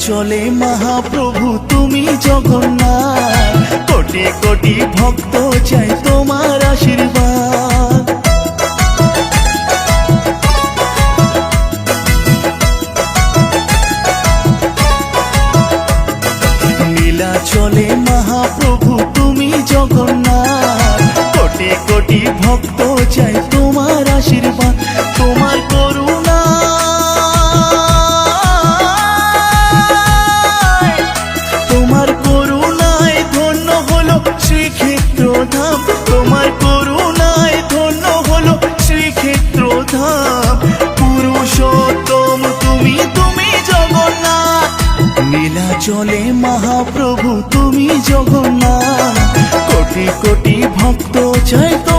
চলে মহাপ্রভু, তুমি জগন্নাথ। কোটি কোটি ভক্ত চাই তোমার আশীর্বাদ। নীলা চলে মহাপ্রভু, তুমি জগন্নাথ। কোটি কোটি ভক্ত চাই তোমার আশীর্বাদ। তোমার করুণা তোমার করুণায় ধন্য হলো শ্রীক্ষেত্র ধাম পুরুষোত্তম, তুমি তুমি জগন্নাথ। নীলা চলে মহাপ্রভু, তুমি জগন্নাথ। কোটি কোটি ভক্ত চাই তো